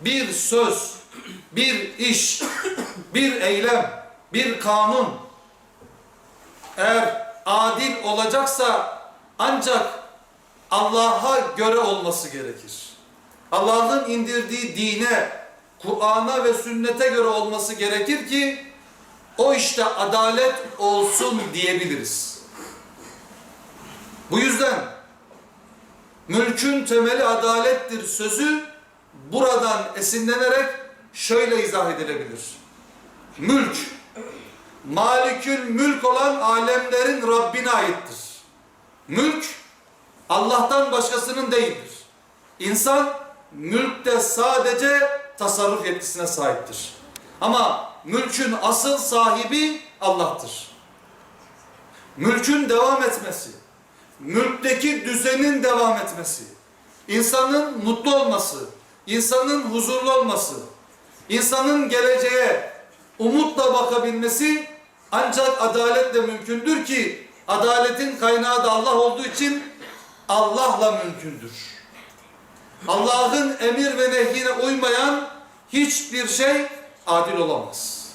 bir söz, bir iş, bir eylem, bir kanun eğer adil olacaksa ancak Allah'a göre olması gerekir. Allah'ın indirdiği dine, Kur'an'a ve sünnete göre olması gerekir ki o işte adalet olsun diyebiliriz. Bu yüzden mülkün temeli adalettir sözü buradan esinlenerek şöyle izah edilebilir. Mülk, malikül mülk olan alemlerin Rabbine aittir. Mülk, Allah'tan başkasının değildir. İnsan, mülkte sadece tasarruf yetkisine sahiptir. Ama mülkün asıl sahibi Allah'tır. Mülkün devam etmesi, mülkteki düzenin devam etmesi, insanın mutlu olması, insanın huzurlu olması, insanın geleceğe umutla bakabilmesi ancak adaletle mümkündür ki adaletin kaynağı da Allah olduğu için Allah'la mümkündür. Allah'ın emir ve nehyine uymayan hiçbir şey adil olamaz.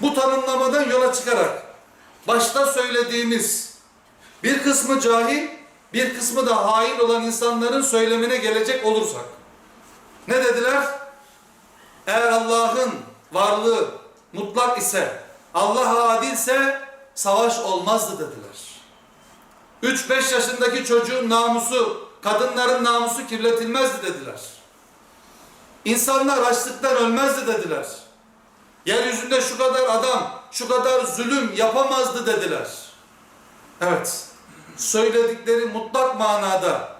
Bu tanımlamadan yola çıkarak başta söylediğimiz bir kısmı cahil, bir kısmı da hain olan insanların söylemine gelecek olursak. Ne dediler? Eğer Allah'ın varlığı mutlak ise, Allah adilse savaş olmazdı dediler. 3-5 yaşındaki çocuğun namusu, kadınların namusu kirletilmezdi dediler. İnsanlar açlıktan ölmezdi dediler. Yeryüzünde şu kadar adam, şu kadar zulüm yapamazdı dediler. Evet, söyledikleri mutlak manada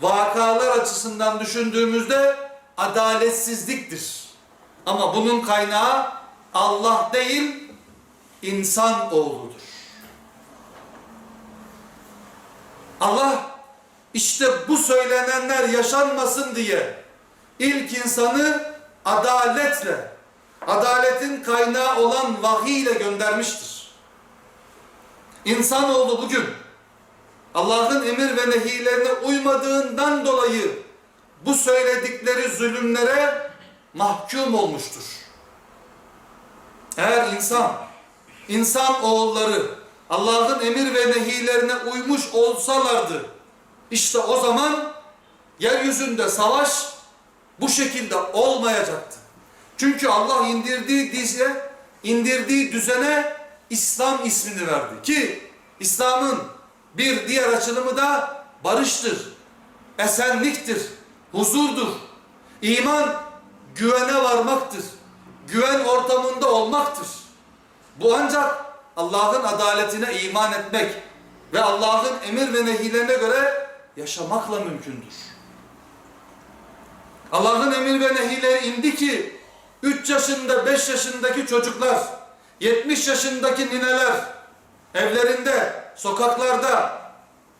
vakalar açısından düşündüğümüzde adaletsizliktir. Ama bunun kaynağı Allah değil, insan oğludur. Allah işte bu söylenenler yaşanmasın diye ilk insanı adaletle, adaletin kaynağı olan vahiy ile göndermiştir. İnsanoğlu bugün Allah'ın emir ve nehilerine uymadığından dolayı bu söyledikleri zulümlere mahkum olmuştur. Eğer insan, insan oğulları Allah'ın emir ve nehilerine uymuş olsalardı, işte o zaman yeryüzünde savaş bu şekilde olmayacaktı. Çünkü Allah indirdiği dize, indirdiği düzene İslam ismini verdi. Ki İslam'ın bir diğer açılımı da barıştır, esenliktir, huzurdur. İman güvene varmaktır. Güven ortamında olmaktır. Bu ancak Allah'ın adaletine iman etmek ve Allah'ın emir ve nehilerine göre yaşamakla mümkündür. Allah'ın emir ve nehileri indi ki 3 yaşında 5 yaşındaki çocuklar 70 yaşındaki nineler evlerinde, sokaklarda,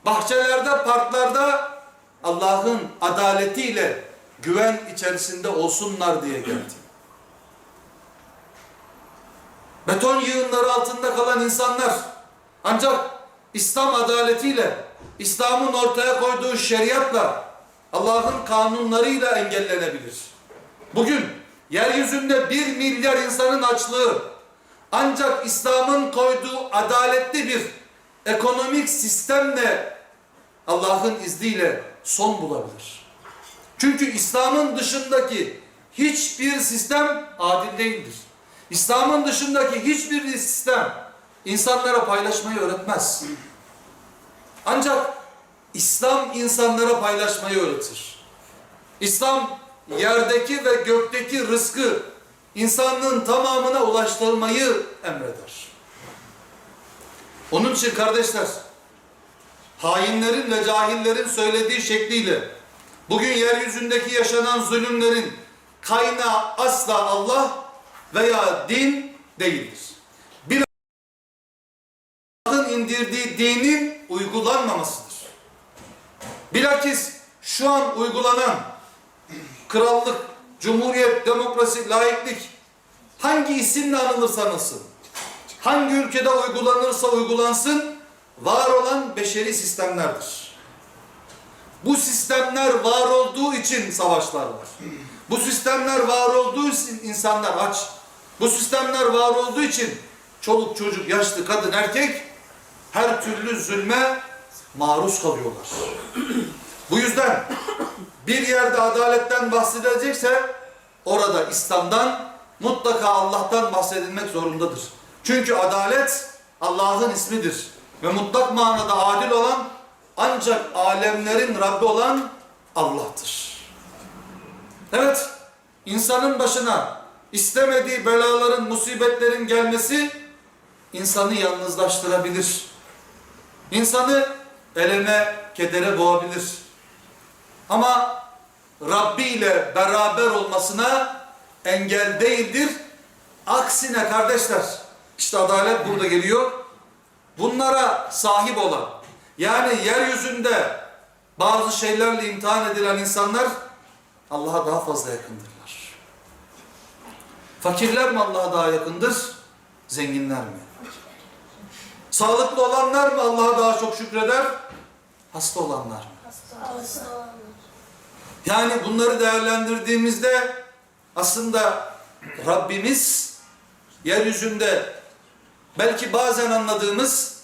bahçelerde, parklarda Allah'ın adaletiyle güven içerisinde olsunlar diye geldi. Beton yığınları altında kalan insanlar ancak İslam adaletiyle, İslam'ın ortaya koyduğu şeriatla, Allah'ın kanunlarıyla engellenebilir. Bugün yeryüzünde bir milyar insanın açlığı ancak İslam'ın koyduğu adaletli bir ekonomik sistemle Allah'ın izniyle son bulabilir. Çünkü İslam'ın dışındaki hiçbir sistem adil değildir. İslam'ın dışındaki hiçbir sistem insanlara paylaşmayı öğretmez. Ancak İslam insanlara paylaşmayı öğretir. İslam yerdeki ve gökteki rızkı insanlığın tamamına ulaştırmayı emreder. Onun için kardeşler, hainlerin ve cahillerin söylediği şekliyle bugün yeryüzündeki yaşanan zulümlerin kaynağı asla Allah veya din değildir. Bir Allah'ın indirdiği dinin uygulanmamasıdır. Bilakis şu an uygulanan krallık, cumhuriyet, demokrasi, laiklik hangi isimle anılırsa anılsın, hangi ülkede uygulanırsa uygulansın, var olan beşeri sistemlerdir. Bu sistemler var olduğu için savaşlar var. Bu sistemler var olduğu için insanlar aç. Bu sistemler var olduğu için çoluk çocuk, yaşlı, kadın, erkek her türlü zulme maruz kalıyorlar. Bu yüzden bir yerde adaletten bahsedilecekse orada İslam'dan mutlaka Allah'tan bahsedilmek zorundadır. Çünkü adalet Allah'ın ismidir. Ve mutlak manada adil olan ancak alemlerin Rabbi olan Allah'tır. Evet, insanın başına istemediği belaların, musibetlerin gelmesi insanı yalnızlaştırabilir. İnsanı eleme, kedere boğabilir. Ama Rabbi ile beraber olmasına engel değildir. Aksine kardeşler, işte adalet burada geliyor. Bunlara sahip olan, yani yeryüzünde bazı şeylerle imtihan edilen insanlar Allah'a daha fazla yakındırlar. Fakirler mi Allah'a daha yakındır? Zenginler mi? Sağlıklı olanlar mı Allah'a daha çok şükreder? Hasta olanlar mı? Yani bunları değerlendirdiğimizde aslında Rabbimiz yeryüzünde belki bazen anladığımız,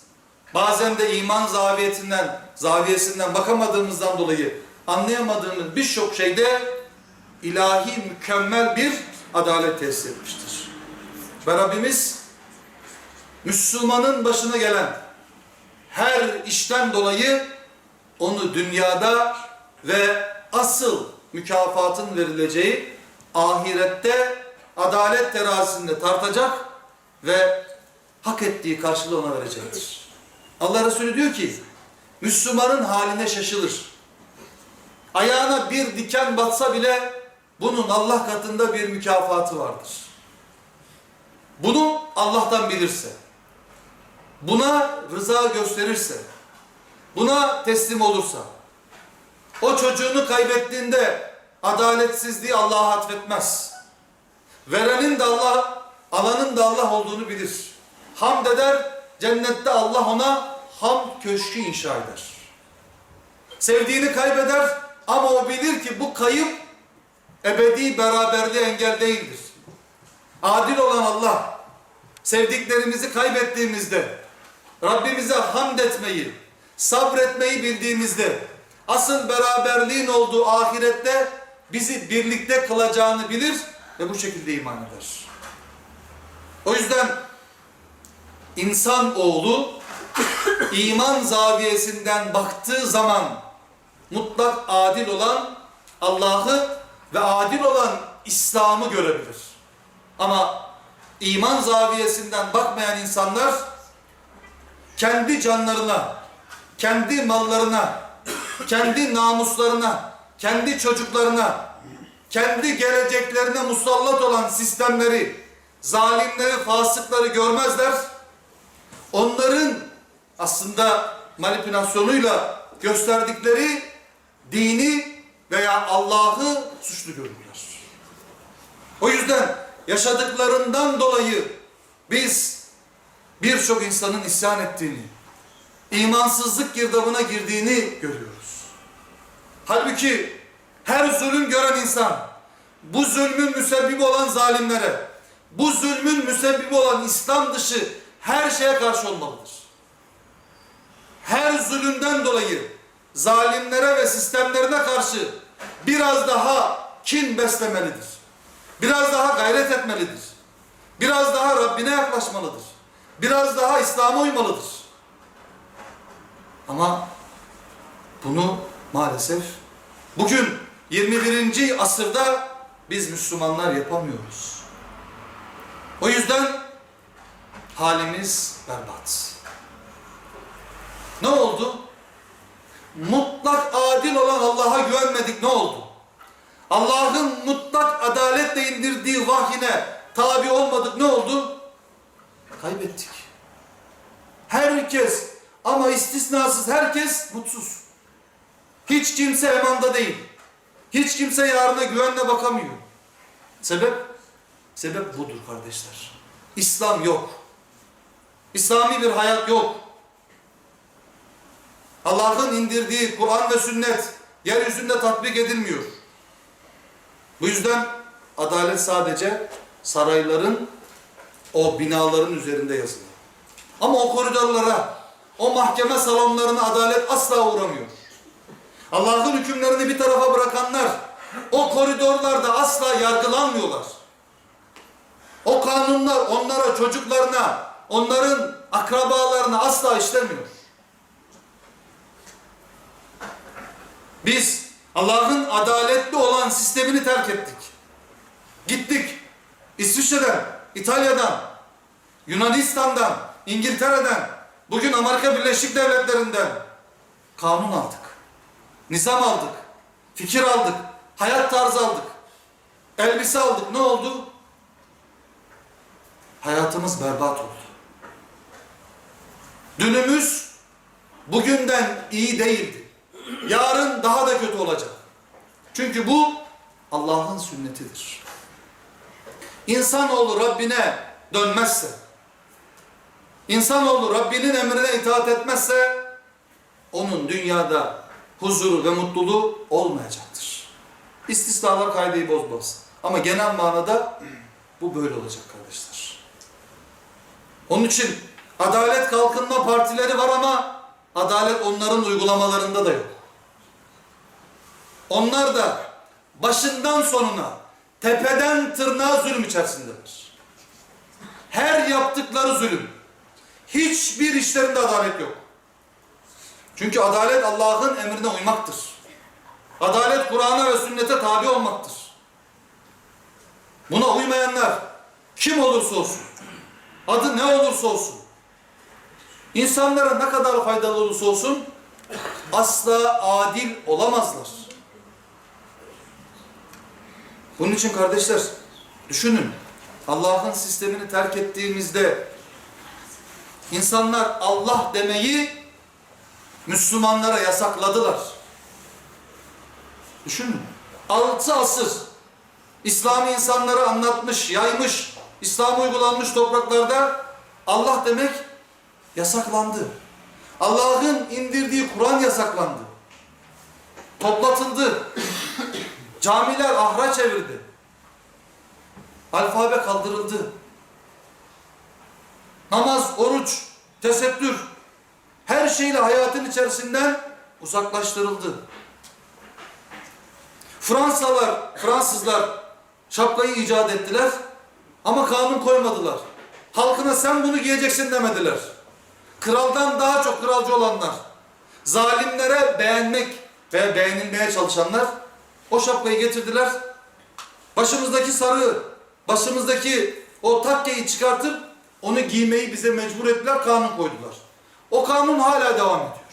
bazen de iman zaviyetinden, zaviyesinden bakamadığımızdan dolayı anlayamadığımız birçok şeyde ilahi mükemmel bir adalet tesis etmiştir. Ve Rabbimiz Müslümanın başına gelen her işten dolayı onu dünyada ve asıl mükafatın verileceği ahirette adalet terazisinde tartacak ve hak ettiği karşılığı ona verecektir. Allah Resulü diyor ki Müslümanın haline şaşılır. Ayağına bir diken batsa bile bunun Allah katında bir mükafatı vardır. Bunu Allah'tan bilirse, buna rıza gösterirse, buna teslim olursa, o çocuğunu kaybettiğinde adaletsizliği Allah'a atfetmez. Verenin de Allah, alanın da Allah olduğunu bilir. Hamd eder, cennette Allah ona ham köşkü inşa eder. Sevdiğini kaybeder ama o bilir ki bu kayıp ebedi beraberliğe engel değildir. Adil olan Allah, sevdiklerimizi kaybettiğimizde, Rabbimize hamd etmeyi, sabretmeyi bildiğimizde, asıl beraberliğin olduğu ahirette bizi birlikte kılacağını bilir ve bu şekilde iman eder. O yüzden insan oğlu iman zaviyesinden baktığı zaman mutlak adil olan Allah'ı ve adil olan İslam'ı görebilir. Ama iman zaviyesinden bakmayan insanlar kendi canlarına, kendi mallarına, kendi namuslarına, kendi çocuklarına, kendi geleceklerine musallat olan sistemleri, zalimleri, fasıkları görmezler. Onların aslında manipülasyonuyla gösterdikleri dini veya Allah'ı suçlu görürler. O yüzden yaşadıklarından dolayı biz birçok insanın isyan ettiğini, imansızlık girdabına girdiğini görüyoruz. Halbuki her zulüm gören insan, bu zulmün müsebbibi olan zalimlere, bu zulmün müsebbibi olan İslam dışı her şeye karşı olmalıdır. Her zulümden dolayı zalimlere ve sistemlerine karşı biraz daha kin beslemelidir. Biraz daha gayret etmelidir. Biraz daha Rabbine yaklaşmalıdır. Biraz daha İslam'a uymalıdır. Ama bunu maalesef bugün 21. asırda biz Müslümanlar yapamıyoruz. O yüzden halimiz berbat. Ne oldu? Mutlak adil olan Allah'a güvenmedik ne oldu? Allah'ın mutlak adaletle indirdiği vahyine tabi olmadık ne oldu? Kaybettik. Herkes ama istisnasız herkes mutsuz. Hiç kimse emanda değil. Hiç kimse yarına güvenle bakamıyor. Sebep? Sebep budur kardeşler. İslam yok. İslami bir hayat yok. Allah'ın indirdiği Kur'an ve sünnet yeryüzünde tatbik edilmiyor. Bu yüzden adalet sadece sarayların, o binaların üzerinde yazılı. Ama o koridorlara, o mahkeme salonlarına adalet asla uğramıyor. Allah'ın hükümlerini bir tarafa bırakanlar o koridorlarda asla yargılanmıyorlar. O kanunlar onlara, çocuklarına, onların akrabalarına asla işlemiyor. Biz Allah'ın adaletli olan sistemini terk ettik. Gittik İsviçre'den, İtalya'dan, Yunanistan'dan, İngiltere'den, bugün Amerika Birleşik Devletleri'nden kanun aldık. Nizam aldık. Fikir aldık. Hayat tarzı aldık. Elbise aldık. Ne oldu? Hayatımız berbat oldu. Dünümüz bugünden iyi değildi. Yarın daha da kötü olacak. Çünkü bu Allah'ın sünnetidir. İnsanoğlu Rabbine dönmezse, insanoğlu Rabbinin emrine itaat etmezse, onun dünyada huzuru ve mutluluğu olmayacaktır. İstisnalar kaydeyi bozmaz. Ama genel manada bu böyle olacak kardeşler. Onun için Adalet Kalkınma Partileri var ama adalet onların uygulamalarında da yok. Onlar da başından sonuna tepeden tırnağa zulüm içerisindeler. Her yaptıkları zulüm. Hiçbir işlerinde adalet yok. Çünkü adalet Allah'ın emrine uymaktır. Adalet Kur'an'a ve sünnete tabi olmaktır. Buna uymayanlar kim olursa olsun, adı ne olursa olsun, insanlara ne kadar faydalı olursa olsun asla adil olamazlar. Bunun için kardeşler düşünün Allah'ın sistemini terk ettiğimizde insanlar Allah demeyi Müslümanlara yasakladılar. Düşünün. Altı asır İslami insanlara anlatmış, yaymış, İslam uygulanmış topraklarda Allah demek yasaklandı. Allah'ın indirdiği Kur'an yasaklandı. Toplatıldı. Camiler ahra çevirdi. Alfabe kaldırıldı. Namaz, oruç, tesettür her şeyle hayatın içerisinden uzaklaştırıldı. Fransalar, Fransızlar şapkayı icat ettiler ama kanun koymadılar. Halkına sen bunu giyeceksin demediler. Kraldan daha çok kralcı olanlar, zalimlere beğenmek ve beğenilmeye çalışanlar o şapkayı getirdiler. Başımızdaki sarığı, başımızdaki o takkeyi çıkartıp onu giymeyi bize mecbur ettiler, kanun koydular. O kanun hala devam ediyor.